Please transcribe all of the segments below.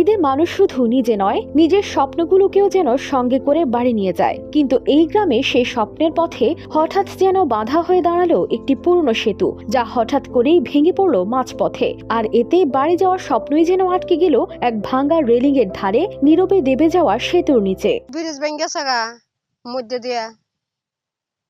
ঈদে মানুষ শুধু নিজে নয়, নিজের স্বপ্নগুলোকেও যেন সঙ্গে করে বাড়ি নিয়ে যায়। কিন্তু এই গ্রামে সেই স্বপ্নের পথে হঠাৎ যেন বাধা হয়ে দাঁড়াল একটি পুরনো সেতু, যা হঠাৎ করেই ভেঙে পড়ল মাঝপথে। আর এতে বাড়ি যাওয়ার স্বপ্নই যেন আটকে গেল এক ভাঙ্গা রেলিং এর ধারে, নীরবে দেবে যাওয়া সেতুর নিচে। ব্রিজ ভেঙে মধ্যে দিয়া,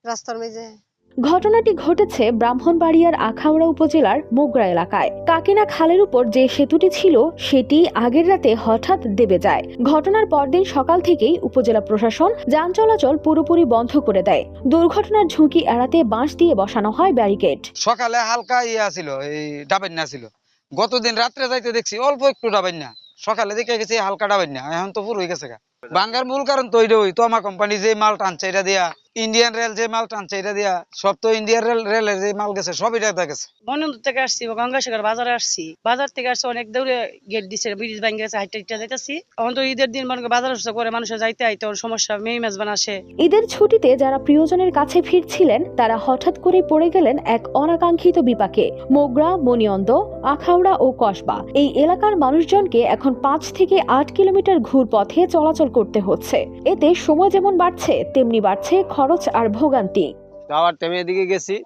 রাস্তার মেঝে। ঘটনাটি ঘটেছে ব্রাহ্মণবাড়িয়ার আখাউড়া উপজেলার মোগরা এলাকায়। কাকিনা খালের উপর যে সেতুটি ছিল, সেটি আগের রাতে হঠাৎ দেবে যায়। ঘটনার পরদিন সকাল থেকেই উপজেলা প্রশাসন যান চলাচল পুরোপুরি বন্ধ করে দেয়। দুর্ঘটনার ঝুঁকি এড়াতে বাঁশ দিয়ে বসানো হয় ব্যারিকেড। সকালে হালকা ইয়া ছিল, এই ডাবান্না ছিল। গতদিন রাত্রে যাইতে দেখছি অল্প একটু ডাবান্না। সকালে দেখে গেছি হালকা ডাবান্না, এখন তো পুরো হয়ে গেছে গা। ভাঙ্গার মূল কারণ তো ওই তো আমার কোম্পানি যে মাল টানছে, এটা দিয়া ইন্ডিয়ান রেল যে মাল টানছে এটা দিয়া সব তো ইন্ডিয়ান রেল রেলের যে মাল গেছে সব এটা গেছে। বনন্দ থেকে আসছি গঙ্গাসাগর বাজারে আসছি। বাজার থেকে আসছি অনেক দূরে গেট দিছে ব্রিজ ভেঙে গেছে হাইটা হাইটা যাইতেছি। এখন তো ঈদের দিন মনে বাজার আসতে করে মানুষের যাইতে আইতে ওর সমস্যা মেয়ে মেজবান আসে। ঈদের ছুটিতে যারা প্রিয়জনের কাছে ফিরছিলেন তারা হঠাৎ করে পড়ে গেলেন এক অনাকাঙ্ক্ষিত বিপাকে। মোগরা মনিয়ন্দ আখাউড়া ও কসবা। এই এলাকার মানুষজনকে এখন পাঁচ থেকে আট কিলোমিটার ঘুর পথে চলাচল করতে হচ্ছে। এতে সময় যেমন বাড়ছে তেমনি বাড়ছে খরচ আর ভোগান্তি। যাওয়ার টাইমে এদিকে গেছি।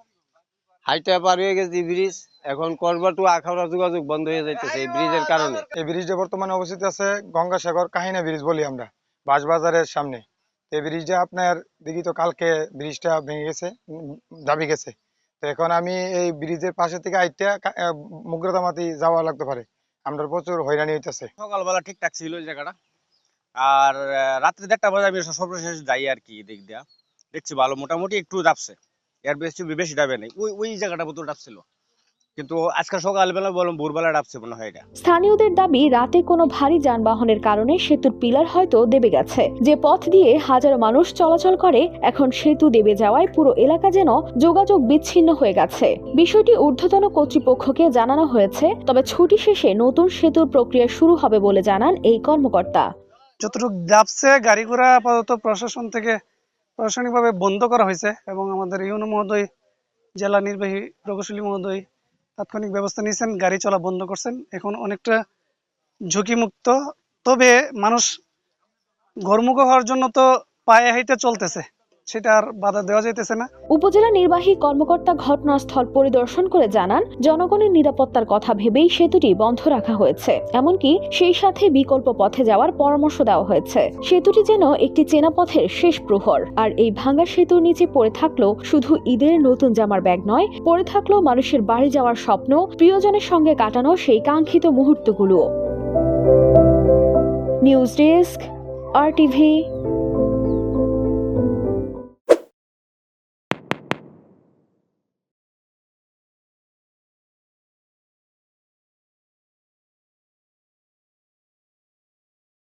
হাইটা পার হয়ে গেছি ব্রিজ। এখন করবা টু আখাউড়া যোগাযোগ বন্ধ হয়ে যাইতেছে এই ব্রিজের কারণে। এই ব্রিজটা বর্তমানে অবস্থিত আছে গঙ্গাসাগর কাহিনা ব্রিজ বলি আমরা বাসবাজারের সামনে। এই ব্রিজটা আপনার দেখি তো কালকে ব্রিজটা ভেঙে গেছে দাবি গেছে। তো এখন আমি এই ব্রিজের পাশে থেকে আইটা মুগ্রতামাতি যাওয়া লাগতে পারে। আমরা প্রচুর হয়রানি হইতেছে। সকালবেলা ঠিকঠাক ছিল ওই জায়গাটা। আর রাত্রে দেড়টা বাজে আমি সর্বশেষ যাই আর কি দিক দিয়া। দেখছি ভালো। মোটামুটি একটু ডাবছে। এর বেশি বেশি ডাবে নেই। ওই ওই জায়গাটা মতো ডাবছিল। কিন্তু আজকে সকালবেলা বললাম ভোরবেলা ডাবছে মনে হয় এটা। স্থানীয়দের দাবি রাতে কোনো ভারী যানবাহনের কারণে সেতুর পিলার হয়তো দেবে গেছে। যে পথ দিয়ে হাজারো মানুষ চলাচল করে এখন সেতু দেবে যাওয়ায় পুরো এলাকা যেন যোগাযোগ বিচ্ছিন্ন হয়ে গেছে। বিষয়টি ঊর্ধ্বতন কর্তৃপক্ষকে জানানো হয়েছে তবে ছুটি শেষে নতুন সেতুর প্রক্রিয়া শুরু হবে বলে জানান এই কর্মকর্তা। যতটুকু যাচ্ছে গাড়ি ঘোড়া আপাতত প্রশাসন থেকে প্রশাসনিকভাবে বন্ধ করা হয়েছে এবং আমাদের ইউনো মহোদয়, জেলা নির্বাহী প্রকৌশলী মহোদয় তাৎক্ষণিক ব্যবস্থা নিয়েছেন, গাড়ি চলা বন্ধ করছেন। এখন অনেকটা ঝুঁকিমুক্ত। তবে মানুষ ঘরমুখ হওয়ার জন্য তো পায়ে হাইতে চলতেছে। উপজেলা নির্বাহী কর্মকর্তা ঘটনাস্থল পরিদর্শন করে জানান, জনগণের নিরাপত্তার কথা ভেবেই সেতুটি বন্ধ রাখা হয়েছে। এমনকি সেই সাথে বিকল্প পথে যাওয়ার পরামর্শ দেওয়া হয়েছে। সেতুটি যেন একটি চেনা পথের শেষ প্রহর। আর এই ভাঙা সেতুর নিচে পড়ে থাকল শুধু ঈদের নতুন জামার ব্যাগ নয়, পড়ে থাকল মানুষের বাড়ি যাওয়ার স্বপ্ন, প্রিয়জনের সঙ্গে কাটানো সেই কাঙ্ক্ষিত মুহূর্তগুলো নিউজ ডেস্ক, আর টিভি।